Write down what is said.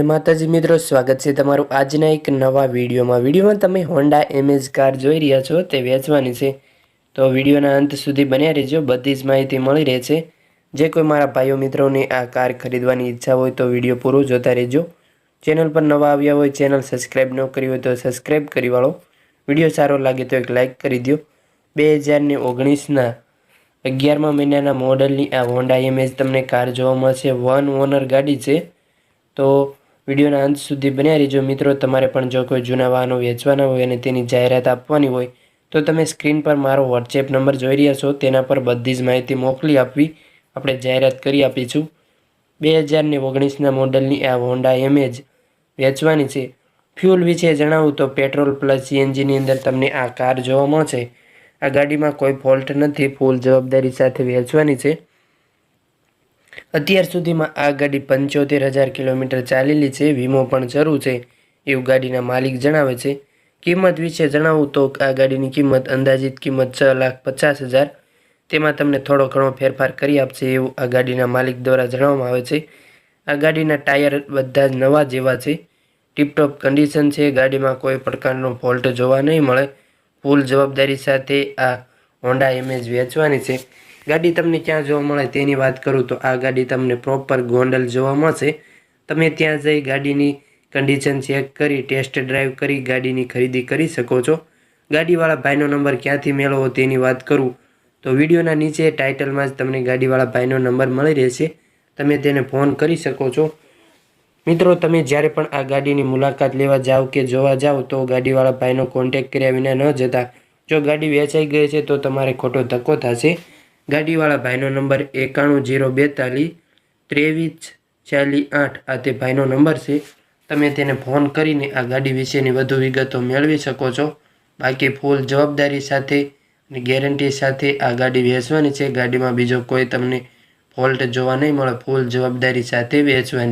માતાજી મિત્રો, સ્વાગત છે તમારું આજના એક નવા વિડીયોમાં. વિડીયોમાં તમે હોન્ડા એમેજ કાર જોઈ રહ્યા છો, તે વેચવાની છે. તો વિડીયોના અંત સુધી બન્યા રહેજો, બધી જ માહિતી મળી રહે છે જે કોઈ મારા ભાઈઓ મિત્રોને આ કાર ખરીદવાની ઈચ્છા હોય તો વીડિયો પૂરો જોતા રહેજો. ચેનલ પર નવા આવ્યા હોય, ચેનલ સબસ્ક્રાઈબ ન કરી હોય તો સબસ્ક્રાઈબ કરી વાળો. વીડિયો સારો લાગે તો એક લાઇક કરી દો બે હજારને ઓગણીસના અગિયારમા મહિનાના મોડલની આ હોન્ડા એમેજ તમને કાર જોવા મળશે. વન ઓનર ગાડી છે. તો વિડીયોના અંત સુધી બન્યા રહેજો. મિત્રો, તમારે પણ જો કોઈ જૂના વાહનો વેચવાના હોય અને તેની જાહેરાત આપવાની હોય, તો તમે સ્ક્રીન પર મારો વોટ્સએપ નંબર જોઈ રહ્યા છો. તેના પર બધી જ માહિતી મોકલી આપવી. આપણે જાહેરાત કરી આપીશું. બે હજારને ઓગણીસના મોડલની આ હોન્ડા એમેજ વેચવાની છે. ફ્યુલ વિશે જણાવું તો પેટ્રોલ પ્લસ સીએનજીની અંદર તમને આ કાર જોવા મળશે. આ ગાડીમાં કોઈ ફોલ્ટ નથી. ફૂલ જવાબદારી સાથે વેચવાની છે. અત્યાર સુધીમાં આ ગાડી પંચોતેર હજાર કિલોમીટર ચાલેલી છે. વીમો પણ શરૂ છે. એવું ગાડીના માલિક જણાવે છે. કિંમત વિશે જણાવું તો આ ગાડીની કિંમત અંદાજિત કિંમત છ લાખ પચાસ હજાર. તેમાં તમને થોડો ઘણો ફેરફાર કરી આપશે એવું આ ગાડીના માલિક દ્વારા જણાવવામાં આવે છે. આ ગાડીના ટાયર બધા જ નવા જેવા છે. ટીપટોપ કન્ડિશન છે. ગાડીમાં કોઈ પ્રકારનો ફોલ્ટ જોવા નહીં મળે. ફૂલ જવાબદારી સાથે આ હોન્ડા એમેજ વેચવાની છે. ગાડી તમને ક્યાં જોવા મળે તેની વાત કરું તો આ ગાડી તમને પ્રોપર ગોંડલ જોવા મળશે. તમે ત્યાં જઈ ગાડીની કન્ડિશન ચેક કરી ટેસ્ટ ડ્રાઈવ કરી, ગાડીની ખરીદી કરી શકો છો. ગાડીવાળા ભાઈનો નંબર ક્યાંથી મેળવો તેની વાત કરું તો વિડીયોના નીચે ટાઇટલમાં જ તમને ગાડીવાળા ભાઈનો નંબર મળી રહેશે. તમે તેને ફોન કરી શકો છો. મિત્રો, તમે જ્યારે પણ આ ગાડીની મુલાકાત લેવા જાઓ કે જોવા જાઓ તો ગાડીવાળા ભાઈનો કોન્ટેક કર્યા વિના ન જતા. જો ગાડી વેચાઈ ગઈ છે તો તમારે ખોટો ધક્કો થશે. ગાડીવાળા ભાઈનો નંબર એકાણું જીરો બેતાલીસ ત્રેવીસ ચાલીસ આઠ આ તે ભાઈનો નંબર છે. તમે તેને ફોન કરીને આ ગાડી વિશેની વધુ વિગતો મેળવી શકો છો. બાકી ફૂલ જવાબદારી સાથે અને ગેરંટી સાથે આ ગાડી વેચવાની છે. ગાડીમાં બીજો કોઈ તમને ફોલ્ટ જોવા નહીં મળે. ફૂલ જવાબદારી સાથે વેચવાની